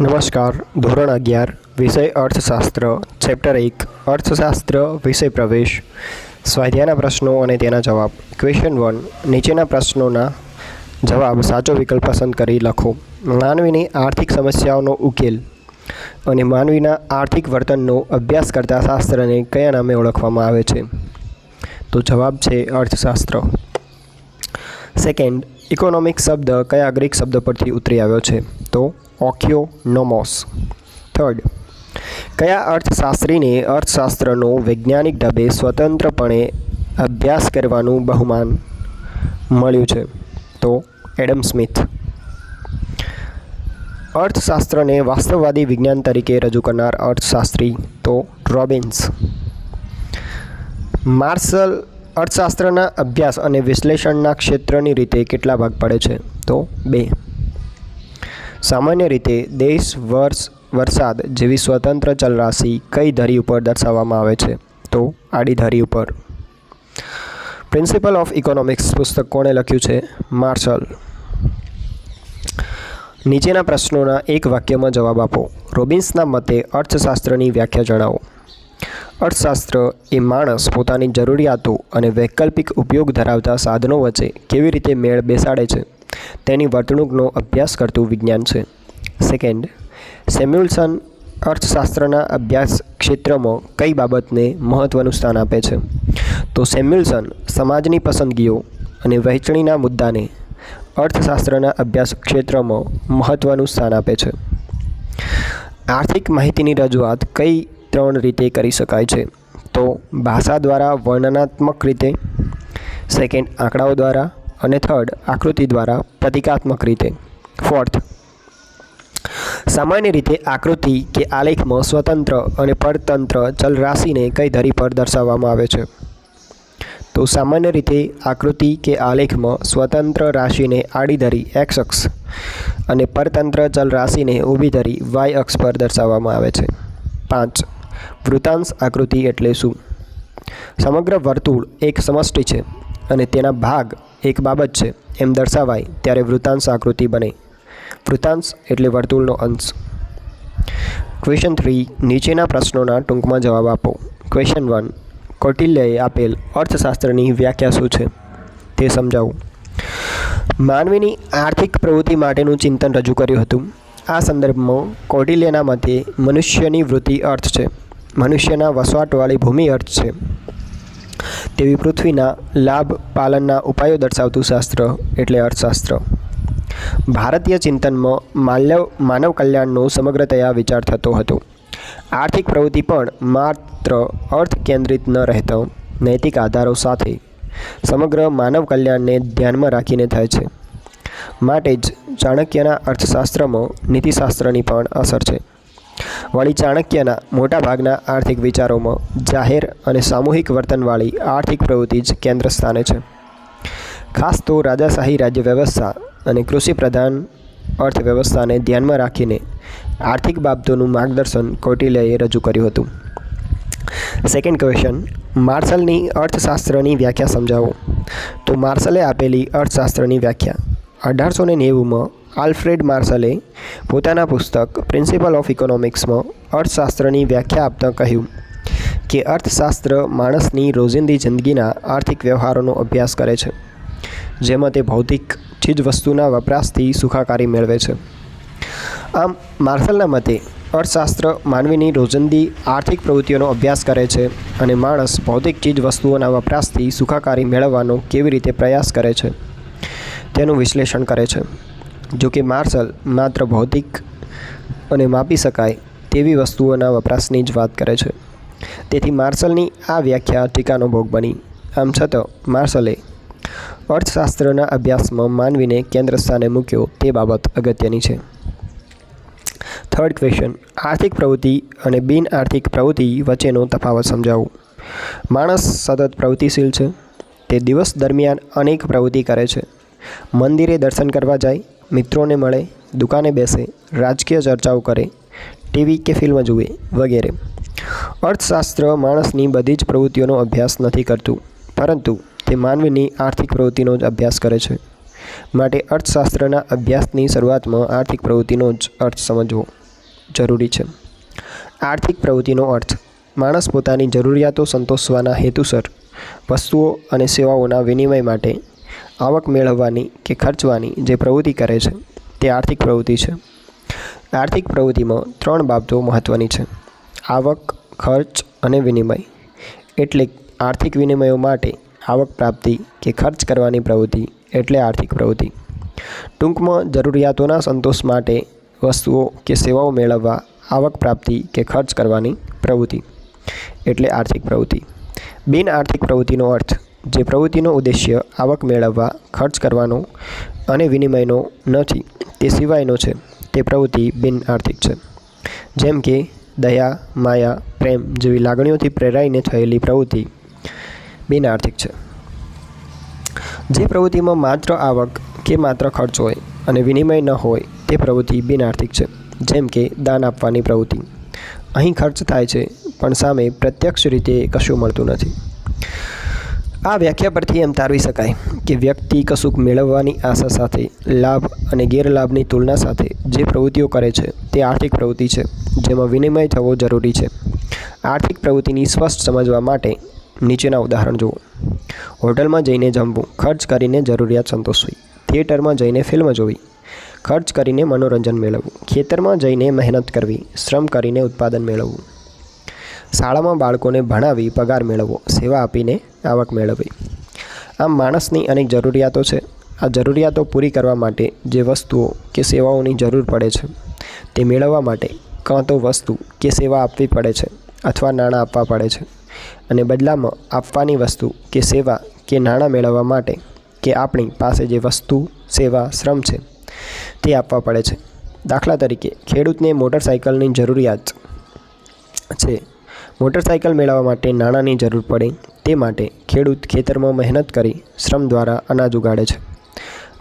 નમસ્કાર, ધોરણ અગિયાર, વિષય અર્થશાસ્ત્ર ચેપ્ટર એક, અર્થશાસ્ત્ર, વિષય પ્રવેશ. સ્વાધ્યાયના પ્રશ્નો અને તેના જવાબ. ક્વેશ્ચન વન નીચેના પ્રશ્નોના જવાબ સાચો વિકલ્પ પસંદ કરી લખો. માનવીની આર્થિક સમસ્યાઓનો ઉકેલ અને માનવીના આર્થિક વર્તનનો અભ્યાસ કરતા શાસ્ત્રને કયા નામે ઓળખવામાં આવે છે? તો જવાબ છે અર્થશાસ્ત્ર. સેકન્ડ ઇકોનોમિક શબ્દ કયા ગ્રીક શબ્દ પરથી ઉતરી આવ્યો છે? તો ઓક્યો નોમોસ. થર્ડ કયા અર્થશાસ્ત્રીને અર્થશાસ્ત્રનો વૈજ્ઞાનિક ઢબે સ્વતંત્રપણે અભ્યાસ કરવાનું બહુમાન મળ્યું છે? તો એડમ સ્મિથ. અર્થશાસ્ત્રને વાસ્તવવાદી વિજ્ઞાન તરીકે રજૂ કરનાર અર્થશાસ્ત્રી તો રોબિન્સ. માર્શલ અર્થશાસ્ત્રના અભ્યાસ અને વિશ્લેષણના ક્ષેત્રની રીતે કેટલા ભાગ પડે છે? તો બે. સામાન્ય રીતે દેશ વર્ષ વરસાદ જેવી સ્વતંત્ર ચલરાશિ કઈ ધરી ઉપર દર્શાવવામાં આવે છે? તો આડી ધરી ઉપર. પ્રિન્સિપલ ઓફ ઇકોનોમિક્સ પુસ્તક કોણે લખ્યું છે? માર્શલ. નીચેના પ્રશ્નોના એક વાક્યમાં જવાબ આપો. રોબિન્સના મતે અર્થશાસ્ત્રની વ્યાખ્યા જણાવો. અર્થશાસ્ત્ર એ માણસ પોતાની જરૂરિયાતો અને વૈકલ્પિક ઉપયોગ ધરાવતા સાધનો વચ્ચે કેવી રીતે મેળ બેસાડે છે? તેની વર્તણૂકનો અભ્યાસ કરતું વિજ્ઞાન છે. સેકન્ડ સેમ્યુલસન અર્થશાસ્ત્રના અભ્યાસ ક્ષેત્રમાં કઈ બાબતને મહત્ત્વનું સ્થાન આપે છે? તો સેમ્યુલસન સમાજની પસંદગીઓ અને વહેંચણીના મુદ્દાને અર્થશાસ્ત્રના અભ્યાસ ક્ષેત્રમાં મહત્ત્વનું સ્થાન આપે છે. આર્થિક માહિતીની રજૂઆત કઈ ત્રણ રીતે કરી શકાય છે? તો ભાષા દ્વારા વર્ણનાત્મક રીતે. સેકન્ડ આંકડાઓ દ્વારા અને થર્ડ આકૃતિ દ્વારા પ્રતિકાત્મક રીતે. ફોર્થ સામાન્ય રીતે આકૃતિ કે આલેખમાં સ્વતંત્ર અને પરતંત્ર ચલરાશિને કઈ ધરી પર દર્શાવવામાં આવે છે? તો સામાન્ય રીતે આકૃતિ કે આલેખમાં સ્વતંત્ર રાશિને આડી ધરી એક્સ અક્ષ અને પરતંત્ર ચલ રાશિને ઊભી ધરી વાય અક્ષ પર દર્શાવવામાં આવે છે. પાંચ વૃતાંશ આકૃતિ એટલે શું? સમગ્ર વર્તુળ એક સમષ્ટિ છે. અને તેના ભાગ એક બાબત છે, એમ દર્શાવાય ત્યારે વૃતાંશ આકૃતિ બને. વૃતાંશ એટલે વર્તુળનો અંશ. ક્વેશ્ચન થ્રી નીચેના પ્રશ્નોના ટૂંકમાં જવાબ આપો. ક્વેશ્ચન વન કૌટિલ્યએ આપેલ અર્થશાસ્ત્રની વ્યાખ્યા શું છે? તે સમજાવું. માનવીની આર્થિક પ્રવૃત્તિ માટેનું ચિંતન રજૂ કર્યું હતું. આ સંદર્ભમાં કૌટિલ્યના મતે મનુષ્યની વૃત્તિ અર્થ છે. મનુષ્યના વસવાટવાળી ભૂમિ અર્થ છે. તેવી પૃથ્વીના લાભ પાલનના ઉપાયો દર્શાવતું શાસ્ત્ર એટલે અર્થશાસ્ત્ર. ભારતીય ચિંતનમાં માલ્યવ, માનવ કલ્યાણનો સમગ્રતયા વિચાર થતો હતો. આર્થિક પ્રવૃત્તિ પણ માત્ર અર્થ કેન્દ્રિત ન રહેતો, નૈતિક આધારો સાથે સમગ્ર માનવ કલ્યાણને ધ્યાનમાં રાખીને થાય છે. માટે જ ચાણક્યના અર્થશાસ્ત્રમાં નીતિશાસ્ત્રની પણ અસર છે. વળી ચાણક્યના મોટાભાગના આર્થિક વિચારોમાં જાહેર અને સામૂહિક વર્તનવાળી આર્થિક પ્રવૃત્તિ જ કેન્દ્ર સ્થાને છે. ખાસ તો રાજાશાહી રાજ્ય વ્યવસ્થા અને કૃષિ પ્રધાન અર્થવ્યવસ્થાને ધ્યાનમાં રાખીને આર્થિક બાબતોનું માર્ગદર્શન કૌટિલ્યએ રજૂ કર્યું હતું. સેકન્ડ ક્વેશ્ચન માર્શલની અર્થશાસ્ત્રની વ્યાખ્યા સમજાવો. તો માર્શલે આપેલી અર્થશાસ્ત્રની વ્યાખ્યા અઢારસો ને નેવુંમાં આલ્ફ્રેડ માર્શલે પોતાના પુસ્તક પ્રિન્સિપલ ઓફ ઇકોનોમિક્સમાં અર્થશાસ્ત્રની વ્યાખ્યા આપતા કહ્યું કે અર્થશાસ્ત્ર માણસની રોજિંદી જિંદગીના આર્થિક વ્યવહારોનો અભ્યાસ કરે છે, જેમાં તે ભૌતિક ચીજવસ્તુના વપરાશથી સુખાકારી મેળવે છે. આમ માર્શલના મતે, અર્થશાસ્ત્ર માનવીની રોજિંદી આર્થિક પ્રવૃત્તિઓનો અભ્યાસ કરે છે અને માણસ ભૌતિક ચીજ વસ્તુઓના વપરાશથી સુખાકારી મેળવવાનો કેવી રીતે પ્રયાસ કરે છે, તેનું વિશ્લેષણ કરે છે. જો કે માર્શલ માત્ર ભૌતિક અને માપી શકાય તેવી વસ્તુઓના વપરાશની જ વાત કરે છે. તેથી માર્શલની આ વ્યાખ્યા ટીકાનો ભોગ બની. આમ છતાં, માર્શલે અર્થશાસ્ત્રના અભ્યાસમાં માનવીને કેન્દ્ર સ્થાને મૂક્યો તે બાબત અગત્યની છે. થર્ડ ક્વેશ્ચન આર્થિક પ્રવૃત્તિ અને બિન આર્થિક પ્રવૃત્તિ વચ્ચેનો તફાવત સમજાવો. માણસ સતત પ્રવૃત્તિશીલ છે. તે દિવસ દરમિયાન અનેક પ્રવૃત્તિ કરે છે. મંદિરે દર્શન કરવા જાય મિત્રોને મળે, દુકાને બેસે, રાજકીય ચર્ચાઓ કરે, ટીવી કે ફિલ્મ જુએ વગેરે. અર્થશાસ્ત્ર માણસની બધી જ પ્રવૃત્તિઓનો અભ્યાસ નથી કરતું, પરંતુ તે માનવીની આર્થિક પ્રવૃત્તિનો જ અભ્યાસ કરે છે. માટે અર્થશાસ્ત્રના અભ્યાસની શરૂઆતમાં આર્થિક પ્રવૃત્તિનો જ અર્થ સમજવો જરૂરી છે. આર્થિક પ્રવૃત્તિનો અર્થ, માણસ પોતાની જરૂરિયાતો સંતોષવાના હેતુસર વસ્તુઓ અને સેવાઓના વિનિમય માટે આવક મેળવવાની કે ખર્ચવાની જે પ્રવૃત્તિ કરે છે, તે આર્થિક પ્રવૃત્તિ છે. આર્થિક પ્રવૃત્તિમાં ત્રણ બાબતો મહત્ત્વની છે. આવક, ખર્ચ અને વિનિમય. એટલે આર્થિક વિનિમયો માટે આવક પ્રાપ્તિ કે ખર્ચ કરવાની પ્રવૃત્તિ એટલે આર્થિક પ્રવૃત્તિ. ટૂંકમાં જરૂરિયાતોના સંતોષ માટે વસ્તુઓ કે સેવાઓ મેળવવા આવક પ્રાપ્તિ કે ખર્ચ કરવાની પ્રવૃત્તિ એટલે આર્થિક પ્રવૃત્તિ. બિન આર્થિક પ્રવૃત્તિનો અર્થ જે પ્રવૃત્તિનો ઉદ્દેશ્ય આવક મેળવવા, ખર્ચ કરવાનો અને વિનિમયનો નથી, તે સિવાયનો છે. તે પ્રવૃત્તિ બિન આર્થિક છે. જેમ કે દયા, માયા, પ્રેમ જેવી લાગણીઓથી પ્રેરાઈને થયેલી પ્રવૃત્તિ બિન આર્થિક છે. જે પ્રવૃત્તિમાં માત્ર આવક કે માત્ર ખર્ચ હોય અને વિનિમય ન હોય, તે પ્રવૃત્તિ બિન આર્થિક છે. જેમ કે દાન આપવાની પ્રવૃત્તિ. અહીં ખર્ચ થાય છે, પણ સામે પ્રત્યક્ષ રીતે કશું મળતું નથી. આ વ્યાખ્યા પરથી એમ તારવી શકાય કે વ્યક્તિ કશુંક મેળવવાની આશા સાથે, લાભ અને ગેરલાભની તુલના સાથે જે પ્રવૃત્તિઓ કરે છે તે આર્થિક પ્રવૃત્તિ છે, જેમાં વિનિમય થવો જરૂરી છે. આર્થિક પ્રવૃત્તિની સ્પષ્ટ સમજવા માટે નીચેના ઉદાહરણ જુઓ. હોટલમાં જઈને જમવું, ખર્ચ કરીને જરૂરિયાત સંતોષવી. થિયેટરમાં જઈને ફિલ્મ જોવી. ખર્ચ કરીને મનોરંજન મેળવવું. ખેતરમાં જઈને મહેનત કરવી. શ્રમ કરીને ઉત્પાદન મેળવવું. શાળામાં બાળકોને ભણાવી પગાર મેળવવો, સેવા આપીને આવક મેળવવી. આમ માણસની અનેક જરૂરિયાતો છે. આ જરૂરિયાતો પૂરી કરવા માટે જે વસ્તુઓ કે સેવાઓની જરૂર પડે છે, તે મેળવવા માટે કાં તો વસ્તુ કે સેવા આપવી પડે છે અથવા નાણાં આપવા પડે છે. અને બદલામાં આપવાની વસ્તુ કે સેવા કે નાણાં મેળવવા માટે કે આપણી પાસે જે વસ્તુ, સેવા, શ્રમ છે, તે આપવા પડે છે. દાખલા તરીકે, ખેડૂતને મોટરસાઇકલની જરૂરિયાત છે. મોટરસાઇકલ મેળવવા માટે નાણાંની જરૂર પડે તે માટે ખેડૂત ખેતરમાં મહેનત કરી શ્રમ દ્વારા અનાજ ઉગાડે છે.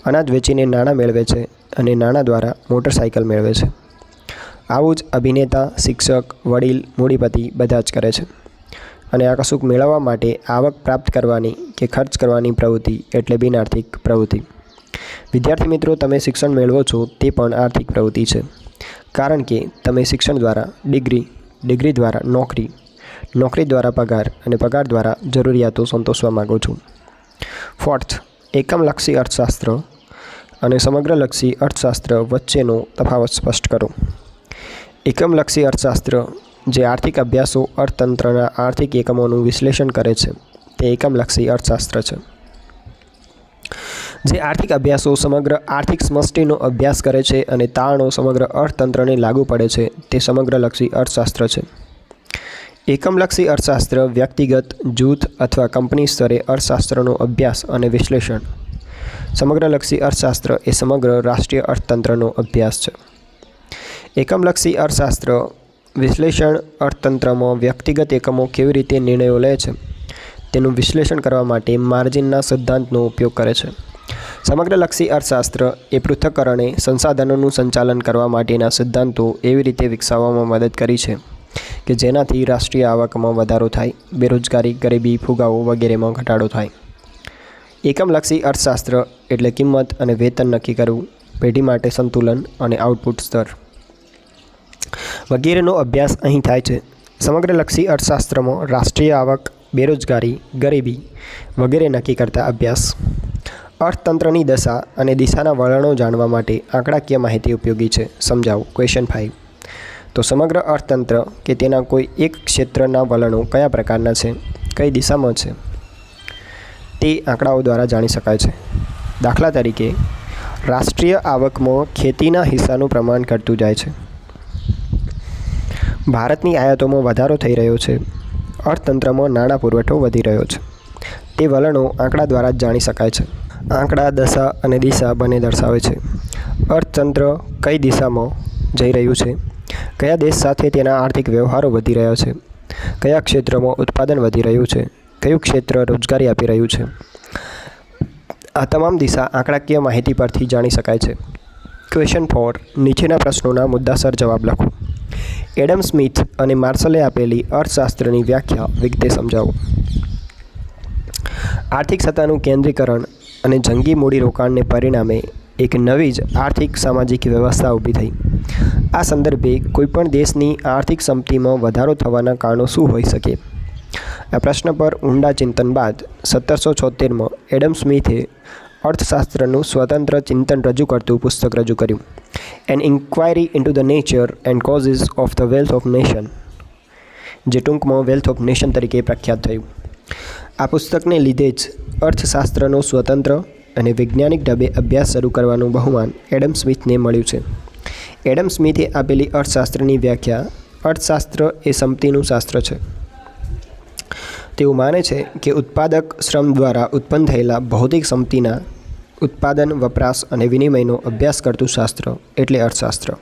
અનાજ વેચીને નાણાં મેળવે છે અને નાણાં દ્વારા મોટરસાઇકલ મેળવે છે. આવું જ અભિનેતા, શિક્ષક, વડીલ, મૂડીપતિ બધા જ કરે છે. અને આ કશુંક મેળવવા માટે આવક પ્રાપ્ત કરવાની કે ખર્ચ કરવાની પ્રવૃત્તિ એટલે બિનઆર્થિક પ્રવૃત્તિ. વિદ્યાર્થી મિત્રો, તમે શિક્ષણ મેળવો છો તે પણ આર્થિક પ્રવૃત્તિ છે. કારણ કે તમે શિક્ષણ દ્વારા ડિગ્રી ડિગ્રી દ્વારા નોકરી નોકરી દ્વારા પગાર અને પગાર દ્વારા જરૂરિયાતો સંતોષવા માગો છું. ફોર્થ એકમલક્ષી અર્થશાસ્ત્ર અને સમગ્રલક્ષી અર્થશાસ્ત્ર વચ્ચેનો તફાવત સ્પષ્ટ કરો. એકમલક્ષી અર્થશાસ્ત્ર જે આર્થિક અભ્યાસો, અર્થતંત્રના આર્થિક એકમોનું વિશ્લેષણ કરે છે, તે એકમલક્ષી અર્થશાસ્ત્ર છે. જે આર્થિક અભ્યાસો સમગ્ર આર્થિક સમષ્ટિનો અભ્યાસ કરે છે અને તારણો સમગ્ર અર્થતંત્રને લાગુ પડે છે, તે સમગ્રલક્ષી અર્થશાસ્ત્ર છે. એકમલક્ષી અર્થશાસ્ત્ર, વ્યક્તિગત, જૂથ અથવા કંપની સ્તરે અર્થશાસ્ત્રનો અભ્યાસ અને વિશ્લેષણ. સમગ્રલક્ષી અર્થશાસ્ત્ર એ સમગ્ર રાષ્ટ્રીય અર્થતંત્રનો અભ્યાસ છે. એકમલક્ષી અર્થશાસ્ત્ર વિશ્લેષણ અર્થતંત્રમાં વ્યક્તિગત એકમો કેવી રીતે નિર્ણયો લે છે, તેનું વિશ્લેષણ કરવા માટે માર્જિનના સિદ્ધાંતનો ઉપયોગ કરે છે. સમગ્રલક્ષી અર્થશાસ્ત્ર એ પૃથ્થકરણે સંસાધનોનું સંચાલન કરવા માટેના સિદ્ધાંતો એવી રીતે વિકસાવવામાં મદદ કરી છે. કે જેનાથી રાષ્ટ્રીય આવકમાં વધારો થાય, બેરોજગારી, ગરીબી, ફુગાવો વગેરેમાં ઘટાડો થાય. એકમલક્ષી અર્થશાસ્ત્ર એટલે કિંમત અને વેતન નક્કી કરવું, પેઢી માટે સંતુલન અને આઉટપુટ સ્તર. વગેરેનો અભ્યાસ અહીં થાય છે. સમગ્રલક્ષી અર્થશાસ્ત્રમાં રાષ્ટ્રીય આવક, બેરોજગારી, ગરીબી વગેરે નક્કી કરતા અભ્યાસ. અર્થતંત્રની દશા અને દિશાના વલણો જાણવા માટે આંકડાકીય માહિતી ઉપયોગી છે. સમજાવો. ક્વેશ્ચન ફાઇવ તો સમગ્ર અર્થતંત્ર કે તેના કોઈ એક ક્ષેત્રના વલણો કયા પ્રકારના છે, કઈ દિશામાં છે, તે આંકડાઓ દ્વારા જાણી શકાય છે. દાખલા તરીકે, રાષ્ટ્રીય આવકમાં ખેતીના હિસ્સાનું પ્રમાણ ઘટતું જાય છે. ભારતની આયાતોમાં વધારો થઈ રહ્યો છે. અર્થતંત્રમાં નાણાં પુરવઠો વધી રહ્યો છે. તે વલણો આંકડા દ્વારા જ જાણી શકાય છે. આંકડા, દશા અને દિશા બંને દર્શાવે છે. અર્થતંત્ર કઈ દિશામાં જઈ રહ્યું છે? કયા દેશ સાથે તેના આર્થિક વ્યવહારો વધી રહ્યા છે? કયા ક્ષેત્રમાં ઉત્પાદન વધી રહ્યું છે? કયું ક્ષેત્ર રોજગારી આપી રહ્યું છે? આ તમામ દિશા આંકડાકીય માહિતી પરથી જાણી શકાય છે. ક્વેશ્ચન ફોર નીચેના પ્રશ્નોના મુદ્દાસર જવાબ લખો. એડમ સ્મિથ અને માર્શલે આપેલી અર્થશાસ્ત્રની વ્યાખ્યા વિગતે સમજાવો. આર્થિક સત્તાનું કેન્દ્રીકરણ અને જંગી મૂડીરોકાણને પરિણામે એક નવી જ આર્થિક સામાજિક વ્યવસ્થા ઊભી થઈ. આ સંદર્ભે કોઈપણ દેશની આર્થિક સંપત્તિમાં વધારો થવાના કારણો શું હોઈ શકે? આ પ્રશ્ન પર ઊંડા ચિંતન બાદ સત્તરસો છોતેરમાં એડમ સ્મિથે અર્થશાસ્ત્રનું સ્વતંત્ર ચિંતન રજૂ કરતું પુસ્તક રજૂ કર્યું. An inquiry into the nature and causes of the wealth of nation જે ટૂંકમાં વેલ્થ ઓફ નેશન તરીકે પ્રખ્યાત થયું. આ પુસ્તકને લીધે જ અર્થશાસ્ત્રનો સ્વતંત્ર અને વૈજ્ઞાનિક ઢબે અભ્યાસ શરૂ કરવાનું બહુમાન એડમ સ્મિથને મળ્યું છે. એડમ સ્મિથે આપેલી અર્થશાસ્ત્રની વ્યાખ્યા, અર્થશાસ્ત્ર એ સંપત્તિનું શાસ્ત્ર છે. તેઓ માને છે કે ઉત્પાદક શ્રમ દ્વારા ઉત્પન્ન થયેલા ભૌતિક સંપત્તિના ઉત્પાદન, વપરાશ અને વિનિમયનો અભ્યાસ કરતું શાસ્ત્ર એટલે અર્થશાસ્ત્ર.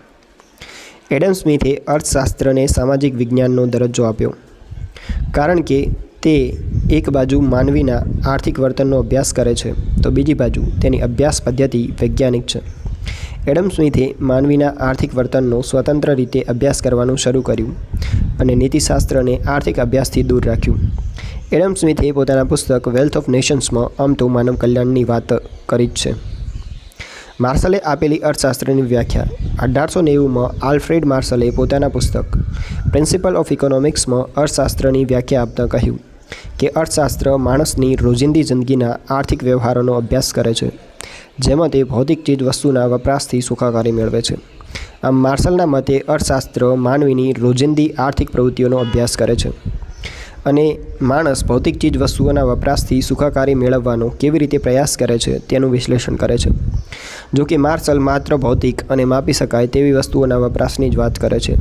એડમ સ્મિથે અર્થશાસ્ત્રને સામાજિક વિજ્ઞાનનો દરજ્જો આપ્યો. કારણ કે તે એક બાજુ માનવીના આર્થિક વર્તનનો અભ્યાસ કરે છે, તો બીજી બાજુ તેની અભ્યાસ પદ્ધતિ વૈજ્ઞાનિક છે. એડમ સ્મિથે માનવીના આર્થિક વર્તનનો સ્વતંત્ર રીતે અભ્યાસ કરવાનું શરૂ કર્યું અને નીતિશાસ્ત્રને આર્થિક અભ્યાસથી દૂર રાખ્યું. એડમ સ્મિથે પોતાના પુસ્તક વેલ્થ ઓફ નેશન્સમાં આમ તો માનવ કલ્યાણની વાત કરી જ છે. માર્શલે આપેલી અર્થશાસ્ત્રની વ્યાખ્યા અઢારસો નેવુંમાં આલ્ફ્રેડ માર્શલે પોતાના પુસ્તક પ્રિન્સિપલ ઓફ ઇકોનોમિક્સમાં અર્થશાસ્ત્રની વ્યાખ્યા આપતા કહ્યું. કે અર્થશાસ્ત્ર માણસની રોજિંદી જિંદગીના આર્થિક વ્યવહારોનો અભ્યાસ કરે છે, જેમાં તે ભૌતિક ચીજ વસ્તુના વપરાશથી સુખાકારી મેળવે છે. આમ માર્શલના મતે અર્થશાસ્ત્ર માનવીની રોજિંદી આર્થિક પ્રવૃત્તિઓનો અભ્યાસ કરે છે. અને માણસ ભૌતિક ચીજ વસ્તુઓના વપરાશથી સુખાકારી મેળવવાનો કેવી રીતે પ્રયાસ કરે છે તેનું વિશ્લેષણ કરે છે. જો કે માર્શલ માત્ર ભૌતિક અને માપી શકાય તેવી વસ્તુઓના વપરાશની જ વાત કરે છે.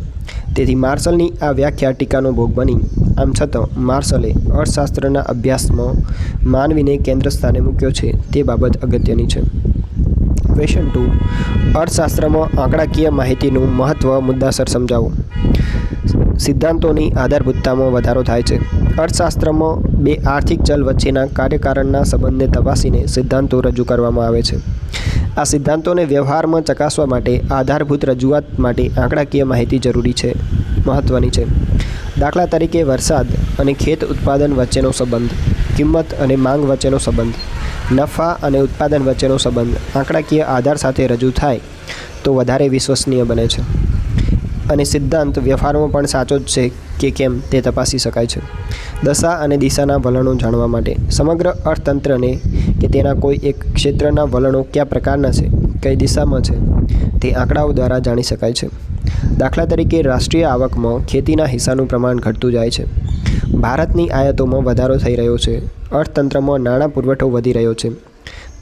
તેથી માર્શલની આ વ્યાખ્યા ટીકાનો ભોગ બની. આમ છતાં, માર્શલે અર્થશાસ્ત્રના અભ્યાસમાં માનવીને કેન્દ્ર સ્થાને મૂક્યો છે તે બાબત અગત્યની છે. ક્વેશ્ચન ટુ અર્થશાસ્ત્રમાં આંકડાકીય માહિતીનું મહત્ત્વ મુદ્દાસર સમજાવો. સિદ્ધાંતોની આધારભૂતતામાં વધારો થાય છે. અર્થશાસ્ત્રમાં બે આર્થિક ચલ વચ્ચેના કાર્યકારણના સંબંધને તપાસીને સિદ્ધાંતો રજૂ કરવામાં આવે છે. આ સિદ્ધાંતોને વ્યવહારમાં ચકાસવા માટે આધારભૂત રજૂઆત માટે આંકડાકીય માહિતી જરૂરી છે મહત્ત્વની છે. દાખલા તરીકે વરસાદ અને ખેત ઉત્પાદન વચ્ચેનો સંબંધ, કિંમત અને માંગ વચ્ચેનો સંબંધ. નફા અને ઉત્પાદન વચ્ચેનો સંબંધ આંકડાકીય આધાર સાથે રજૂ થાય તો વધારે વિશ્વસનીય બને છે. અને સિદ્ધાંત વ્યવહારમાં પણ સાચો જ છે કે કેમ તે તપાસી શકાય છે. દશા અને દિશાના વલણો જાણવા માટે સમગ્ર અર્થતંત્રને કે તેના કોઈ એક ક્ષેત્રના વલણો કયા પ્રકારના છે, કઈ દિશામાં છે, તે આંકડાઓ દ્વારા જાણી શકાય છે. દાખલા તરીકે રાષ્ટ્રીય આવકમાં ખેતીના હિસ્સાનું પ્રમાણ ઘટતું જાય છે. ભારતની આયાતોમાં વધારો થઈ રહ્યો છે. અર્થતંત્રમાં નાણાં પુરવઠો વધી રહ્યો છે.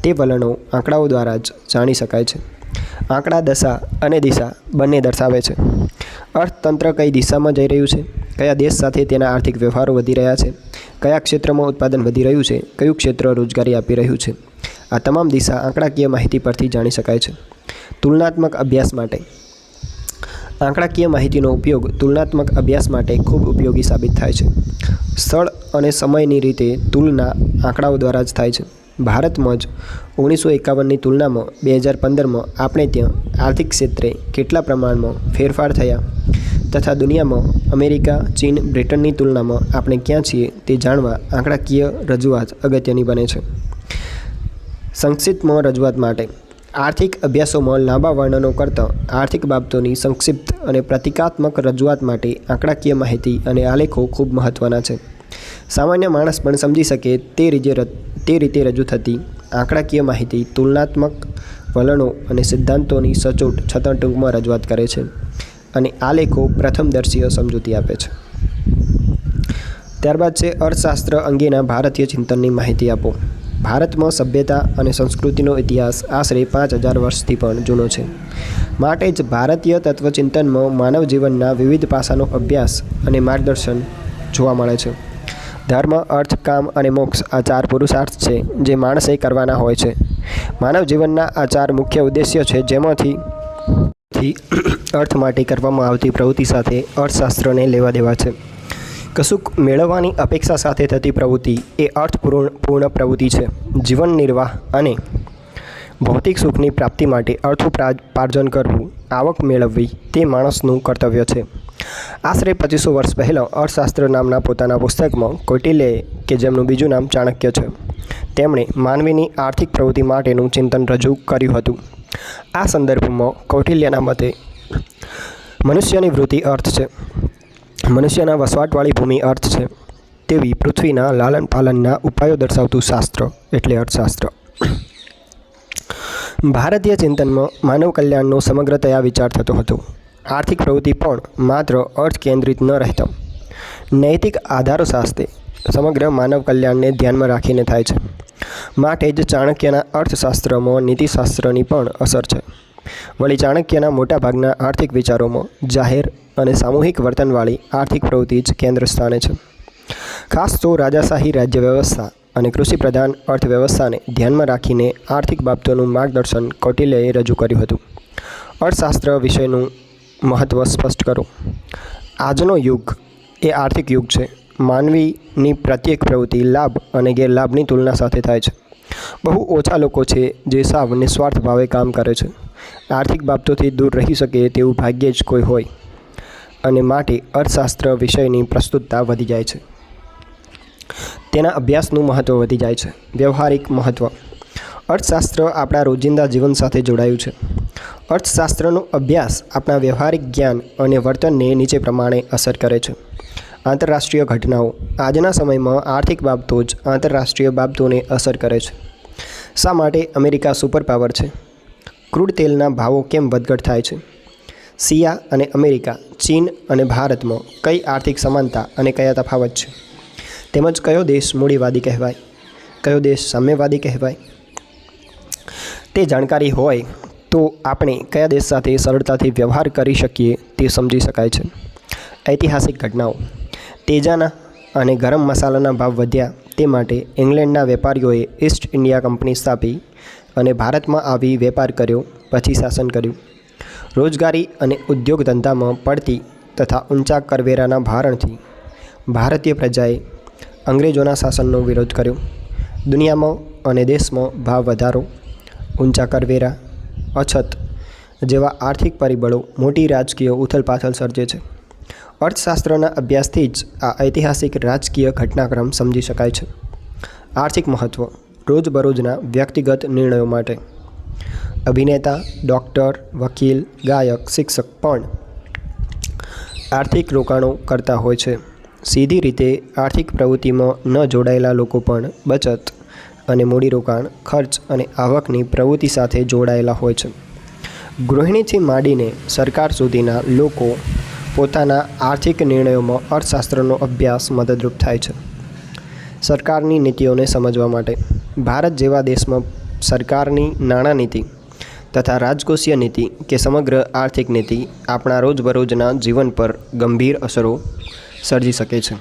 તે વલણો આંકડાઓ દ્વારા જ જાણી શકાય છે. આંકડા દશા અને દિશા બંને દર્શાવે છે. અર્થતંત્ર કઈ દિશામાં જઈ રહ્યું છે? કયા દેશ સાથે તેના આર્થિક વ્યવહારો વધી રહ્યા છે? કયા ક્ષેત્રમાં ઉત્પાદન વધી રહ્યું છે? કયું ક્ષેત્ર રોજગારી આપી રહ્યું છે? આ તમામ દિશા આંકડાકીય માહિતી પરથી જાણી શકાય છે. તુલનાત્મક અભ્યાસ માટે આંકડાકીય માહિતીનો ઉપયોગ તુલનાત્મક અભ્યાસ માટે ખૂબ ઉપયોગી સાબિત થાય છે. સ્થળ અને સમયની રીતે તુલના આંકડાઓ દ્વારા જ થાય છે. ભારતમાં જ ઓગણીસો એકાવનની તુલનામાં બે હજાર પંદરમાં આપણે ત્યાં આર્થિક ક્ષેત્રે કેટલા પ્રમાણમાં ફેરફાર થયા? તથા દુનિયામાં અમેરિકા, ચીન, બ્રિટનની તુલનામાં આપણે ક્યાં છીએ તે જાણવા આંકડાકીય રજૂઆત અગત્યની બને છે. સંક્ષિપ્તમાં રજૂઆત માટે આર્થિક અભ્યાસોમાં લાંબા વર્ણનો કરતાં આર્થિક બાબતોની સંક્ષિપ્ત અને પ્રતિકાત્મક રજૂઆત માટે આંકડાકીય માહિતી અને આલેખો ખૂબ મહત્ત્વના છે. સામાન્ય માણસ પણ સમજી શકે તે રીતે તે રીતે રજૂ થતી આંકડાકીય માહિતી તુલનાત્મક વલણો અને સિદ્ધાંતોની સચોટ છતાં ટૂંકમાં રજૂઆત કરે છે અને આલેખો પ્રથમદર્શીય સમજૂતી આપે છે. ત્યારબાદ છે અર્થશાસ્ત્ર અંગેના ભારતીય ચિંતનની માહિતી આપો. ભારતમાં સભ્યતા અને સંસ્કૃતિનો ઇતિહાસ આશરે પાંચ હજાર વર્ષથી પણ જૂનો છે. માટે જ ભારતીય તત્વચિંતનમાં માનવ જીવનના વિવિધ પાસાનો અભ્યાસ અને માર્ગદર્શન જોવા મળે છે. ધર્મ, અર્થ, કામ અને મોક્ષ આ ચાર પુરુષાર્થ છે જે માણસે કરવાના હોય છે. માનવ જીવનના આ ચાર મુખ્ય ઉદ્દેશ્ય છે જેમાંથી અર્થ માટે કરવામાં આવતી પ્રવૃત્તિ સાથે અર્થશાસ્ત્રને લેવા દેવા છે. કશુંક મેળવવાની અપેક્ષા સાથે થતી પ્રવૃત્તિ એ અર્થપૂર્ણ પૂર્ણ પ્રવૃત્તિ છે. જીવન નિર્વાહ અને ભૌતિક સુખની પ્રાપ્તિ માટે અર્થોપાર્જન કરવું, આવક મેળવવી તે માણસનું કર્તવ્ય છે. આશરે પચીસો વર્ષ પહેલાં અર્થશાસ્ત્ર નામના પોતાના પુસ્તકમાં કોટિલે, કે જેમનું બીજું નામ ચાણક્ય છે, તેમણે માનવીની આર્થિક પ્રવૃત્તિ માટેનું ચિંતન રજૂ કર્યું હતું. આ સંદર્ભમાં કૌટિલ્યના મતે મનુષ્યની વૃત્તિ અર્થ છે. મનુષ્યના વસવાટવાળી ભૂમિ અર્થ છે. તેવી પૃથ્વીના લાલન પાલનના ઉપાયો દર્શાવતું શાસ્ત્ર એટલે અર્થશાસ્ત્ર. ભારતીય ચિંતનમાં માનવ કલ્યાણનો સમગ્રતયા વિચાર થતો હતો. આર્થિક પ્રવૃત્તિ પણ માત્ર અર્થ કેન્દ્રિત ન રહેતો. નૈતિક આધારો શાસ્ત્રે સમગ્ર માનવ કલ્યાણને ધ્યાનમાં રાખીને થાય છે. માટે જ ચાણક્યના અર્થશાસ્ત્રમાં નીતિશાસ્ત્રની પણ અસર છે. વળી ચાણક્યના મોટાભાગના આર્થિક વિચારોમાં જાહેર અને સામૂહિક વર્તનવાળી આર્થિક પ્રવૃત્તિ જ કેન્દ્ર સ્થાને છે. ખાસ તો રાજાશાહી રાજ્ય વ્યવસ્થા અને કૃષિ પ્રધાન અર્થવ્યવસ્થાને ધ્યાનમાં રાખીને આર્થિક બાબતોનું માર્ગદર્શન કૌટિલ્યએ રજૂ કર્યું હતું. અર્થશાસ્ત્ર વિષયનું મહત્ત્વ સ્પષ્ટ કરો. આજનો યુગ એ આર્થિક યુગ છે. માનવીની પ્રત્યેક પ્રવૃત્તિ લાભ અને ગેરલાભની તુલના સાથે થાય છે. બહુ ઓછા લોકો છે જે સાવ નિસ્વાર્થ ભાવે કામ કરે છે. આર્થિક બાબતોથી દૂર રહી શકે તેવું ભાગ્યે જ કોઈ હોય. અને માટે અર્થશાસ્ત્ર વિષયની પ્રસ્તુતતા વધી જાય છે. તેના અભ્યાસનું મહત્ત્વ વધી જાય છે. વ્યવહારિક મહત્ત્વ અર્થશાસ્ત્ર આપણા રોજિંદા જીવન સાથે જોડાયું છે. અર્થશાસ્ત્રનો અભ્યાસ આપણા વ્યવહારિક જ્ઞાન અને વર્તનને નીચે પ્રમાણે અસર કરે છે. આંતરરાષ્ટ્રીય ઘટનાઓ. આજના સમયમાં આર્થિક બાબતો જ આંતરરાષ્ટ્રીય બાબતોને અસર કરે છે. શા માટે અમેરિકા સુપર પાવર છે? ક્રૂડ તેલના ભાવો કેમ વધઘટ થાય છે? સિયા અને અમેરિકા, ચીન અને ભારતમાં કઈ આર્થિક સમાનતા અને કયા તફાવત છે? તેમજ કયો દેશ મૂડીવાદી કહેવાય? કયો દેશ સામ્યવાદી કહેવાય? તે જાણકારી હોય તો આપણે કયા દેશ સાથે સરળતાથી વ્યવહાર કરી શકીએ તે સમજી શકાય છે. ઐતિહાસિક ઘટનાઓ. તેજાના અને ગરમ મસાલાના ભાવ વધ્યા તે માટે ઇંગ્લેન્ડના વેપારીઓએ ઈસ્ટ ઇન્ડિયા કંપની સ્થાપી અને ભારતમાં આવી વેપાર કર્યો, પછી શાસન કર્યું. રોજગારી અને ઉદ્યોગ ધંધામાં પડતી તથા ઊંચા કરવેરાના ભારણથી ભારતીય પ્રજાએ અંગ્રેજોના શાસનનો વિરોધ કર્યો. દુનિયામાં અને દેશમાં ભાવ વધારો, ઊંચા કરવેરા, અછત જેવા આર્થિક પરિબળો મોટી રાજકીય ઉથલપાથલ સર્જે છે. અર્થશાસ્ત્રના અભ્યાસથી જ આ ઐતિહાસિક રાજકીય ઘટનાક્રમ સમજી શકાય છે. આર્થિક મહત્ત્વ રોજબરોજના વ્યક્તિગત નિર્ણયો માટે અભિનેતા, ડૉક્ટર, વકીલ, ગાયક, શિક્ષક પણ આર્થિક રોકાણો કરતા હોય છે. સીધી રીતે આર્થિક પ્રવૃત્તિમાં ન જોડાયેલા લોકો પણ બચત અને મૂડીરોકાણ ખર્ચ અને આવકની પ્રવૃત્તિ સાથે જોડાયેલા હોય છે. ગૃહિણીથી માંડીને સરકાર સુધીના લોકો પોતાના આર્થિક નિર્ણયોમાં અર્થશાસ્ત્રનો અભ્યાસ મદદરૂપ થાય છે. સરકારની નીતિઓને સમજવા માટે ભારત જેવા દેશમાં સરકારની નાણાં નીતિ તથા રાજકોષીય નીતિ કે સમગ્ર આર્થિક નીતિ આપણા રોજબરોજના જીવન પર ગંભીર અસરો સર્જી શકે છે.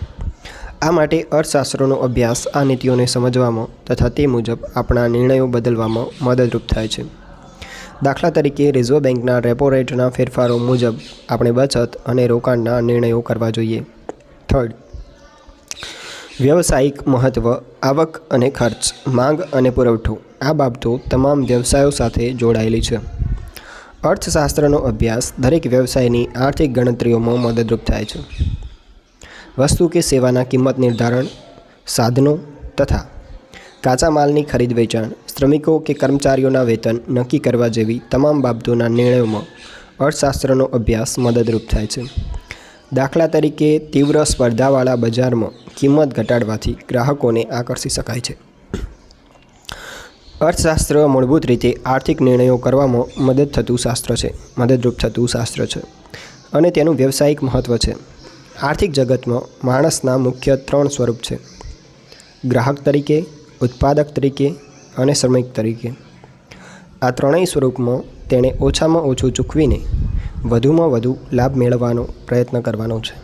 આ માટે અર્થશાસ્ત્રનો અભ્યાસ આ નીતિઓને સમજવામાં તથા તે મુજબ આપણા નિર્ણયો બદલવામાં મદદરૂપ થાય છે. દાખલા તરીકે રિઝર્વ બેંકના રેપો રેટના ફેરફારો મુજબ આપણે બચત અને રોકાણના નિર્ણયો કરવા જોઈએ. થર્ડ, વ્યવસાયિક મહત્ત્વ આવક અને ખર્ચ, માંગ અને પુરવઠો. આ બાબતો તમામ વ્યવસાયો સાથે જોડાયેલી છે. અર્થશાસ્ત્રનો અભ્યાસ દરેક વ્યવસાયની આર્થિક ગણતરીઓમાં મદદરૂપ થાય છે. વસ્તુ કે સેવાના કિંમત નિર્ધારણ, સાધનો તથા કાચા માલની ખરીદ વેચાણ, શ્રમિકો કે કર્મચારીઓના વેતન નક્કી કરવા જેવી તમામ બાબતોના નિર્ણયોમાં અર્થશાસ્ત્રનો અભ્યાસ મદદરૂપ થાય છે. દાખલા તરીકે તીવ્ર સ્પર્ધાવાળા બજારમાં કિંમત ઘટાડવાથી ગ્રાહકોને આકર્ષી શકાય છે. અર્થશાસ્ત્ર મૂળભૂત રીતે આર્થિક નિર્ણયો કરવામાં મદદ થતું શાસ્ત્ર છે, મદદરૂપ થતું શાસ્ત્ર છે અને તેનું વ્યવસાયિક મહત્ત્વ છે. આર્થિક જગતમાં માણસના મુખ્ય ત્રણ સ્વરૂપ છે. ગ્રાહક તરીકે, ઉત્પાદક તરીકે અને શ્રમિક તરીકે. આ ત્રણેય સ્વરૂપમાં તેણે ઓછામાં ઓછું ચૂકવીને વધુમાં વધુ લાભ મેળવવાનો પ્રયત્ન કરવાનો છે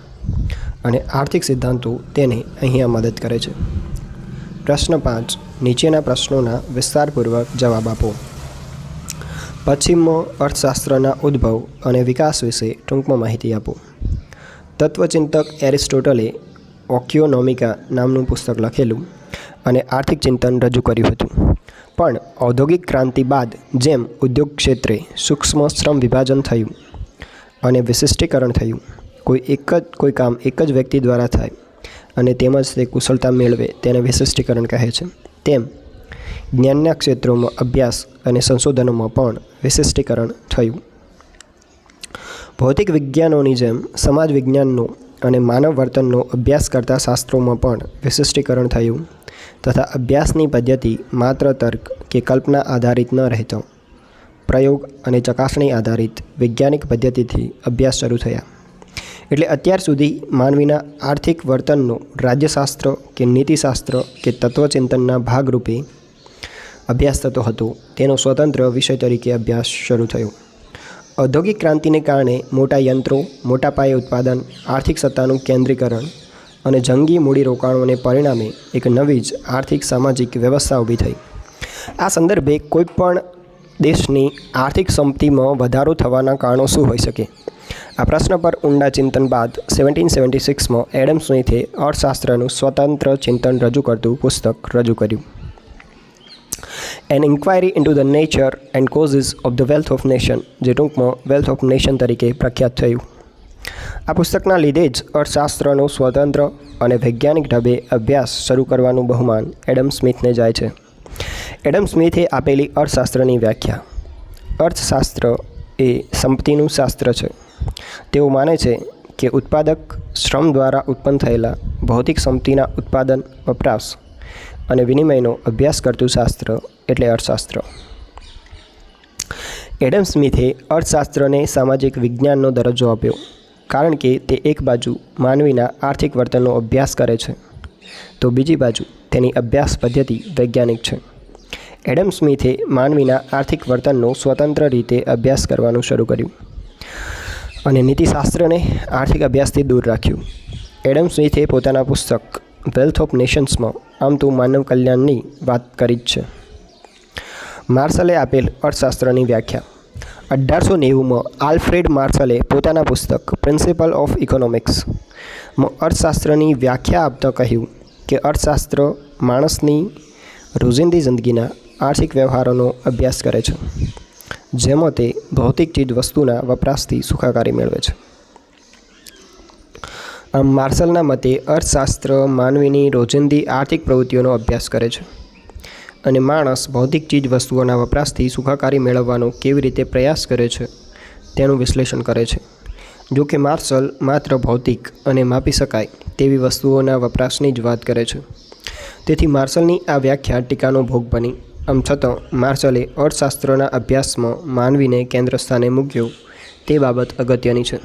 અને આર્થિક સિદ્ધાંતો તેને અહીંયા મદદ કરે છે. પ્રશ્ન પાંચ, નીચેના પ્રશ્નોના વિસ્તારપૂર્વક જવાબ આપો. પશ્ચિમમાં અર્થશાસ્ત્રના ઉદ્ભવ અને વિકાસ વિશે ટૂંકમાં માહિતી આપો. તત્વચિંતક એરિસ્ટોટલે ઓક્યોનોમિકા નામનું પુસ્તક લખેલું અને આર્થિક ચિંતન રજૂ કર્યું હતું. પણ ઔદ્યોગિક ક્રાંતિ બાદ જેમ ઉદ્યોગ ક્ષેત્રે સૂક્ષ્મ શ્રમ વિભાજન થયું અને વિશિષ્ટીકરણ થયું, કોઈ એક જ, કોઈ કામ એક જ વ્યક્તિ દ્વારા થાય અને તેમજ તે કુશળતા મેળવે તેને વિશિષ્ટીકરણ કહે છે. તેમ, જ્ઞાનના ક્ષેત્રોમાં અભ્યાસ અને સંશોધનોમાં પણ વિશિષ્ટીકરણ થયું. ભૌતિક વિજ્ઞાનોની જેમ સમાજ વિજ્ઞાનનો અને માનવ વર્તનનો અભ્યાસ કરતા શાસ્ત્રોમાં પણ વિશિષ્ટીકરણ થયું તથા અભ્યાસની પદ્ધતિ માત્ર તર્ક કે કલ્પના આધારિત ન રહેતો. પ્રયોગ અને ચકાસણી આધારિત વૈજ્ઞાનિક પદ્ધતિથી અભ્યાસ શરૂ થયા. એટલે અત્યાર સુધી માનવીના આર્થિક વર્તનનો, રાજ્યશાસ્ત્ર કે નીતિશાસ્ત્ર કે તત્વચિંતનના ભાગરૂપે અભ્યાસ થતો હતો. તેનો સ્વતંત્ર વિષય તરીકે અભ્યાસ શરૂ થયો. ઔદ્યોગિક ક્રાંતિને કારણે મોટા યંત્રો, મોટા પાયે ઉત્પાદન, આર્થિક સત્તાનું કેન્દ્રીકરણ અને જંગી મૂડીરોકાણોને પરિણામે એક નવી જ આર્થિક સામાજિક વ્યવસ્થા ઊભી થઈ. આ સંદર્ભે કોઈપણ દેશની આર્થિક સંપત્તિમાં વધારો થવાના કારણો શું હોઈ શકે? આ પ્રશ્ન પર ઊંડા ચિંતન બાદ સેવન્ટીન સેવન્ટી સિક્સમાં એડમ સ્મિથે અર્થશાસ્ત્રનું સ્વતંત્ર ચિંતન રજૂ કરતું પુસ્તક રજૂ કર્યું. An inquiry into the nature and causes of the wealth of nation જે ટૂંકમાં વેલ્થ ઓફ નેશન તરીકે પ્રખ્યાત થયું. આ પુસ્તકના લીધે જ અર્થશાસ્ત્રનો સ્વતંત્ર અને વૈજ્ઞાનિક ઢબે અભ્યાસ શરૂ કરવાનું બહુમાન એડમ સ્મિથને જાય છે. એડમ સ્મિથે આપેલી અર્થશાસ્ત્રની વ્યાખ્યા. અર્થશાસ્ત્ર એ સંપત્તિનું શાસ્ત્ર છે. તેઓ માને છે કે ઉત્પાદક શ્રમ દ્વારા ઉત્પન્ન થયેલા ભૌતિક સંપત્તિના ઉત્પાદન, વપરાશ અને વિનિમયનો અભ્યાસ કરતું શાસ્ત્ર એટલે અર્થશાસ્ત્ર. એડમ સ્મિથે અર્થશાસ્ત્રને સામાજિક વિજ્ઞાનનો દરજ્જો આપ્યો, કારણ કે તે એક બાજુ માનવીના આર્થિક વર્તનનો અભ્યાસ કરે છે, તો બીજી બાજુ તેની અભ્યાસ પદ્ધતિ વૈજ્ઞાનિક છે. એડમ સ્મિથે માનવીના આર્થિક વર્તનનો સ્વતંત્ર રીતે અભ્યાસ કરવાનું શરૂ કર્યું. અને નીતિશાસ્ત્રને આર્થિક અભ્યાસથી દૂર રાખ્યું. એડમ સ્મિથે પોતાના પુસ્તક વેલ્થ ઓફ નેશન્સમાં આમ તો માનવ કલ્યાણની વાત કરી જ છે. માર્શલે આપેલ અર્થશાસ્ત્રની વ્યાખ્યા. અઢારસો નેવુંમાં આલ્ફ્રેડ માર્શલે પોતાના પુસ્તક પ્રિન્સિપલ ઓફ ઇકોનોમિક્સમાં અર્થશાસ્ત્રની વ્યાખ્યા આપતા કહ્યું કે અર્થશાસ્ત્ર માણસની રોજિંદી જિંદગીના આર્થિક વ્યવહારોનો અભ્યાસ કરે છે. જેમાં તે ભૌતિક ચીજ વસ્તુના વપરાશથી સુખાકારી મેળવે છે. આમ માર્શલના મતે અર્થશાસ્ત્ર માનવીની રોજિંદી આર્થિક પ્રવૃત્તિઓનો અભ્યાસ કરે છે અને માણસ ભૌતિક ચીજ વસ્તુઓના વપરાશથી સુખાકારી મેળવવાનો કેવી રીતે પ્રયાસ કરે છે તેનું વિશ્લેષણ કરે છે. જો કે માર્શલ માત્ર ભૌતિક અને માપી શકાય તેવી વસ્તુઓના વપરાશની જ વાત કરે છે. તેથી માર્શલની આ વ્યાખ્યા ટીકાનો ભોગ બની. આમ છતાં માર્શલે અર્થશાસ્ત્રના અભ્યાસમાં માનવીને કેન્દ્ર સ્થાને મૂક્યો તે બાબત અગત્યની છે.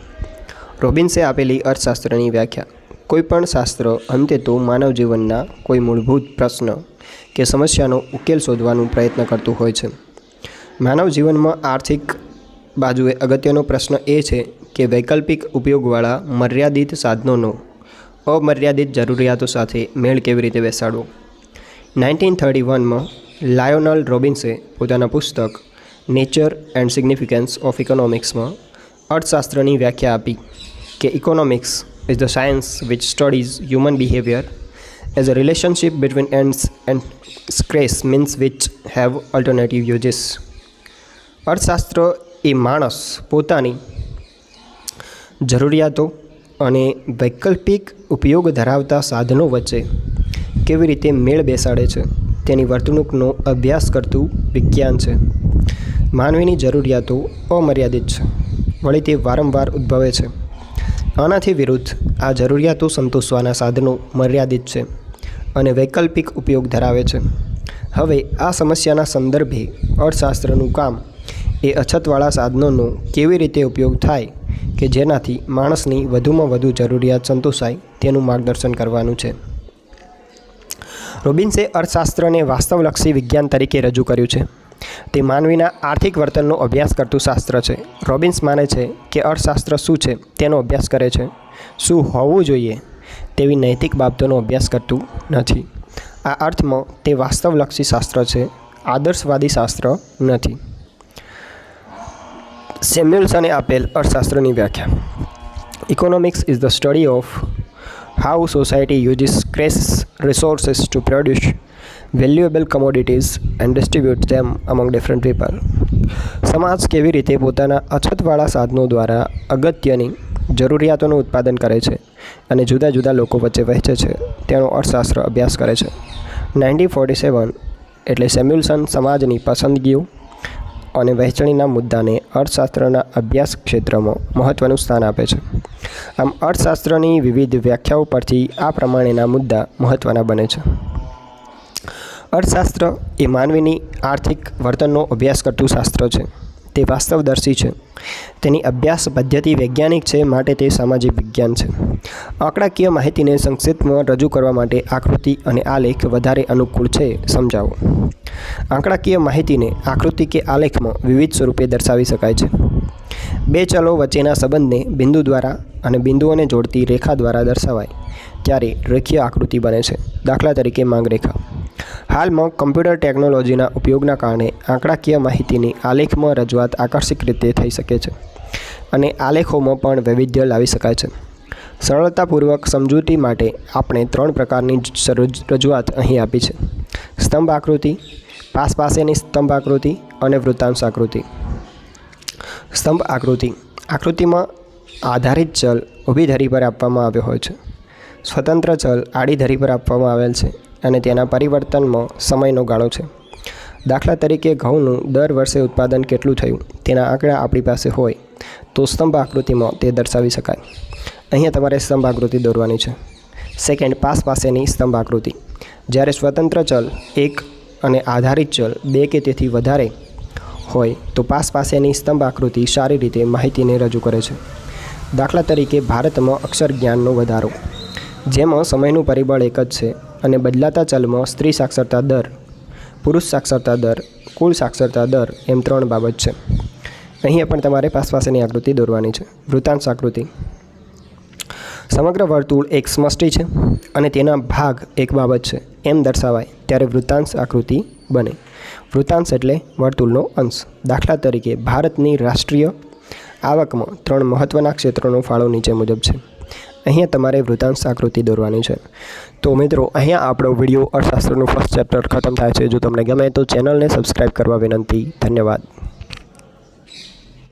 રોબિન્સે આપેલી અર્થશાસ્ત્રની વ્યાખ્યા કોઈપણ શાસ્ત્ર અંતે તો માનવ જીવનના કોઈ મૂળભૂત પ્રશ્ન કે સમસ્યાનો ઉકેલ શોધવાનો પ્રયત્ન કરતું હોય છે. માનવ જીવનમાં આર્થિક બાજુએ અગત્યનો પ્રશ્ન એ છે કે વૈકલ્પિક ઉપયોગવાળા મર્યાદિત સાધનોનો અમર્યાદિત જરૂરિયાતો સાથે મેળ કેવી રીતે બેસાડવો? નાઇન્ટીન થર્ટી વનમાં લાયોનલ રોબિન્સે પોતાના પુસ્તક નેચર એન્ડ સિગ્નિફિકન્સ ઓફ ઇકોનોમિક્સમાં અર્થશાસ્ત્રની વ્યાખ્યા આપી કે economics is the science which studies human behaviour as a relationship between ends and scarce means which have alternative uses અર્થશાસ્ત્ર એ માણસ પોતાની જરૂરિયાતો અને વૈકલ્પિક ઉપયોગ ધરાવતા સાધનો વચ્ચે કેવી રીતે મેળ બેસાડે છે? તેની વર્તણૂકનો અભ્યાસ કરતું વિજ્ઞાન છે. માનવીની જરૂરિયાતો અમર્યાદિત છે. વળી તે વારંવાર ઉદ્ભવે છે. આનાથી વિરુદ્ધ આ જરૂરિયાતો સંતોષવાના સાધનો મર્યાદિત છે અને વૈકલ્પિક ઉપયોગ ધરાવે છે. હવે આ સમસ્યાના સંદર્ભે અર્થશાસ્ત્રનું કામ એ અછતવાળા સાધનોનો કેવી રીતે ઉપયોગ થાય કે જેનાથી માણસની વધુમાં વધુ જરૂરિયાત સંતોષાય તેનું માર્ગદર્શન કરવાનું છે. રોબિન્સે અર્થશાસ્ત્રને વાસ્તવલક્ષી વિજ્ઞાન તરીકે રજૂ કર્યું છે. તે માનવીના આર્થિક વર્તનનો અભ્યાસ કરતું શાસ્ત્ર છે. રોબિન્સ માને છે કે અર્થશાસ્ત્ર શું છે તેનો અભ્યાસ કરે છે. શું હોવું જોઈએ તેવી નૈતિક બાબતોનો અભ્યાસ કરતું નથી. આ અર્થમાં તે વાસ્તવલક્ષી શાસ્ત્ર છે. આદર્શવાદી શાસ્ત્ર નથી. સેમ્યુલ્સને આપેલ અર્થશાસ્ત્રની વ્યાખ્યા. Economics is the study of how society uses scarce resources to produce valuable commodities and distribute them among different people સમાજ કેવી રીતે પોતાના અછતવાળા સાધનો દ્વારા અગત્યની જરૂરિયાતોનું ઉત્પાદન કરે છે અને જુદા જુદા લોકો વચ્ચે વહેંચે છે, તેનો અર્થશાસ્ત્ર અભ્યાસ કરે છે. નાઇન્ટીન ફોર્ટી સેવન એટલે સેમ્યુલસન સમાજની પસંદગીઓ અને વહેંચણીના મુદ્દાને અર્થશાસ્ત્રના અભ્યાસ ક્ષેત્રમાં મહત્ત્વનું સ્થાન આપે છે. આમ, અર્થશાસ્ત્રની વિવિધ વ્યાખ્યાઓ પરથી આ પ્રમાણેના મુદ્દા મહત્ત્વના બને છે. અર્થશાસ્ત્ર એ માનવીની આર્થિક વર્તનનો અભ્યાસ કરતું શાસ્ત્ર છે. તે વાસ્તવદર્શી છે. તેની અભ્યાસ પદ્ધતિ વૈજ્ઞાનિક છે, માટે તે સામાજિક વિજ્ઞાન છે. આંકડાકીય માહિતીને સંક્ષિપ્તમાં રજૂ કરવા માટે આકૃતિ અને આલેખ વધારે અનુકૂળ છે, સમજાવો. આંકડાકીય માહિતીને આકૃતિ કે આલેખમાં વિવિધ સ્વરૂપે દર્શાવી શકાય છે. બે ચલો વચ્ચેના સંબંધને બિંદુ દ્વારા અને બિંદુઓને જોડતી રેખા દ્વારા દર્શાવાય, ત્યારે રેખીય આકૃતિ બને છે. દાખલા તરીકે માંગ રેખા હાલમાં કમ્પ્યુટર ટેકનોલોજીના ઉપયોગના કારણે આંકડાકીય માહિતીની આલેખમાં રજૂઆત આકર્ષક રીતે થઈ શકે છે અને આલેખોમાં પણ વૈવિધ્ય લાવી શકાય છે. સરળતાપૂર્વક સમજૂતી માટે આપણે ત્રણ પ્રકારની રજૂઆત અહીં આપી છે. સ્તંભ આકૃતિ, પાસ પાસેની સ્તંભ આકૃતિ અને વૃત્તાંશ આકૃતિ. સ્તંભ આકૃતિ આકૃતિમાં આધારિત ચલ ઊભી ધરી પર આપવામાં આવ્યો હોય છે. સ્વતંત્ર ચલ આડી ધરી પર આપવામાં આવેલ છે. અને તેના પરિવર્તનમાં સમયનો ગાળો છે. દાખલા તરીકે ઘઉંનું દર વર્ષે ઉત્પાદન કેટલું થયું તેના આંકડા આપણી પાસે હોય તો સ્તંભ આકૃતિમાં તે દર્શાવી શકાય. અહીંયા તમારે સ્તંભ આકૃતિ દોરવાની છે. સેકન્ડ પાસ પાસેની સ્તંભ આકૃતિ. જ્યારે સ્વતંત્ર ચલ એક અને આધારિત ચલ બે કે તેથી વધારે હોય તો પાસ પાસેની સ્તંભ આકૃતિ સારી રીતે માહિતીને રજૂ કરે છે. દાખલા તરીકે ભારતમાં અક્ષર જ્ઞાનનો વધારો. જેમાં સમયનું પરિબળ એક જ છે. અને બદલાતા ચલમાં સ્ત્રી સાક્ષરતા દર, પુરુષ સાક્ષરતા દર, કુલ સાક્ષરતા દર એમ ત્રણ બાબત છે. અહીંયા પણ તમારે પાસ પાસેની આકૃતિ દોરવાની છે. વૃત્તાંશ આકૃતિ. સમગ્ર વર્તુળ એક સમષ્ટિ છે અને તેના ભાગ એક બાબત છે. એમ દર્શાવાય ત્યારે વૃત્તાંશ આકૃતિ બને. વૃત્તાંશ એટલે વર્તુળનો અંશ. દાખલા તરીકે ભારતની રાષ્ટ્રીય આવકમાં ત્રણ મહત્ત્વના ક્ષેત્રોનો ફાળો નીચે મુજબ છે. અહીંયા તમારે વૃત્તાંશ આકૃતિ દોરવાની છે. તો મિત્રો, અહીંયા આપણો વીડિયો અર્થશાસ્ત્રનું ફર્સ્ટ ચેપ્ટર ખતમ થાય છે. જો તમને ગમે તો ચેનલને સબસ્ક્રાઈબ કરવા વિનંતી. ધન્યવાદ.